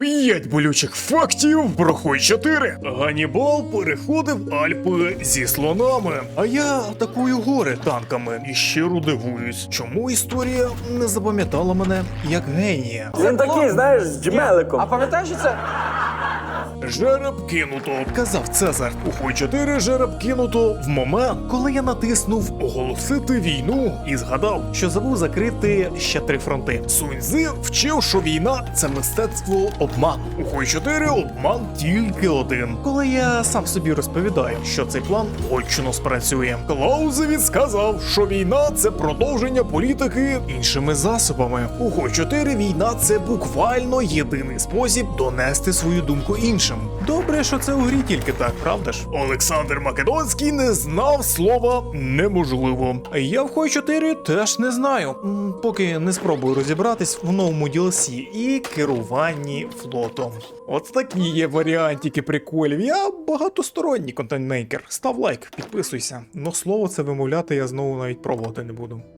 П'ять болючих фактів про Хой 4. Ганібал переходив Альпи зі слонами. А я атакую гори танками і щиро дивуюсь, чому історія не запам'ятала мене як генія. Він такий, знаєш, з джмеликом. А пам'ятаєш, що це? Жереб кинуто, казав Цезар. У Хой 4 жереб кинуто в момент, коли я натиснув оголосити війну і згадав, що забув закрити ще три фронти. Суньзи вчив, що війна це мистецтво обману. У Хой 4 обман тільки один. Коли я сам собі розповідаю, що цей план точно спрацює. Клаузевіц сказав, що війна це продовження політики іншими засобами. У Хой 4 війна це буквально єдиний спосіб донести свою думку іншим. Добре, що це у грі тільки так, правда ж? Олександр Македонський не знав слова неможливо. Я в Хой 4 теж не знаю, поки не спробую розібратись в новому DLC і керуванні флотом. От такі є варіантики приколів. Я багатосторонній контентмейкер. Став лайк, підписуйся. Но слово це вимовляти я знову навіть пробувати не буду.